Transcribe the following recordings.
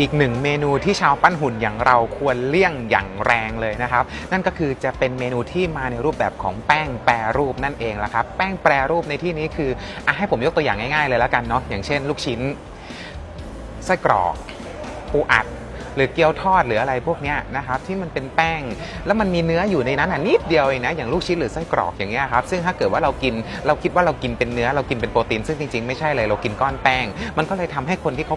อีกหนึ่งเมนูที่ชาวปั้นหุ่นอย่างเราควรเลี่ยงอย่างแรงเลยนะครับ นั่นก็คือจะเป็นเมนูที่มาในรูปแบบของแป้งแปรรูปนั่นเองละครับ แป้งแปรรูปในที่นี้คืออให้ผมยกตัวอย่างง่ายๆเลยแล้วกันเนาะอย่างเช่น ลูกชิ้นไส้กรอกปูอัดหรือเกี๊ยวทอดหรืออะไรพวกนี้นะครับที่มันเป็นแป้ง แล้วมันมีเนื้ออยู่ในนั้นอะนิดเดียวเองนะอย่างลูกชิ้นหรือไส้กรอกอย่างเงี้ยครับซึ่งถ้าเกิดว่าเรากินเราคิดว่าเรากินเป็นเนื้อเรากินเป็นโปรตีนซึ่งจริงๆไม่ใช่เลยเรากินก้อนแป้ง มันก็เลยทำให้คนที่เขา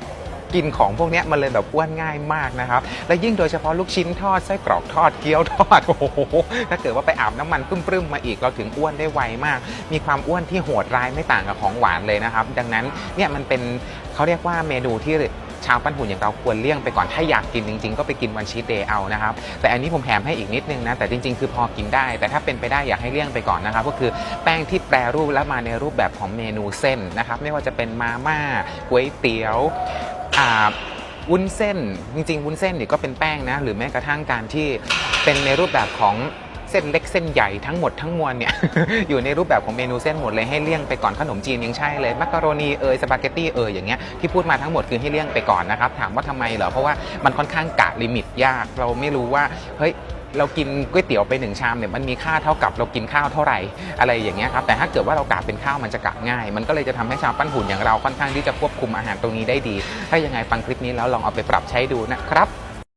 กินของพวกนี้มันเลยแบบอ้วนง่ายมากนะครับ และยิ่งโดยเฉพาะลูกชิ้นทอดไส้กรอกทอดเกี๊ยวทอดโอ้โหถ้าเกิดว่าไปอาบน้ำมันปรึ้มๆมาอีกเราถึงอ้วนได้ไวมาก มีความอ้วนที่โหดร้ายไม่ต่างกับของหวานเลยนะครับ ดังนั้นเนี่ยมันเป็นเขาเรียกว่าเมนูที่ชาวปั้นหุ่นอย่างเราควรเลี่ยงไปก่อนถ้าอยากกินจริงๆ ก็ไปกินวันชีตเดย์เอานะครับ แต่อันนี้ผมแถมให้อีกนิดนึงนะ แต่จริงๆ คือพอกินได้ แต่ถ้าเป็นไปได้อยากให้เลี่ยงไปก่อนนะครับ ก็คือแป้งที่แปรรูปและมาในรูปแบบของเมนูเส้นนะครับ ไม่ว่าจะเป็นมาม่าก๋วยเตี๋ยว อ่าวุ้นเส้น จริงๆวุ้นเส้นเนี่ยก็เป็นแป้งนะ หรือแม้กระทั่งการที่เป็นในรูปแบบของเส้นเล็กเส้นใหญ่ทั้งหมดทั้งมวลเนี่ย อยู่ในรูปแบบของเมนูเส้นหมดเลยให้เลี่ยงไปก่อนขนมจีนยังใช่เลยมักกะโรนีเอยสปาเกตตี้เอยอย่างเงี้ยที่พูดมาทั้งหมดคือให้เลี่ยงไปก่อนนะครับถามว่าทำไมเหรอเพราะว่ามันค่อนข้างกะลิมิตยาก เราไม่รู้ว่าเฮ้ย เรากินก๋วยเตี๋ยวไปหนึ่งชามเนี่ยมันมีค่าเท่ากับเรากินข้าวเท่าไหร่อะไรอย่างเงี้ยครับแต่ถ้าเกิดว่าเรากะเป็นข้าวมันจะกะง่าย มันก็เลยจะทำให้ชาวปั้นหุ่นอย่างเราค่อนข้างที่จะควบคุมอาหารตรงนี้ได้ดี ถ้ายังไงฟังคลิปนี้แล้วลองเอาไปปรับใช้ดูนะครับ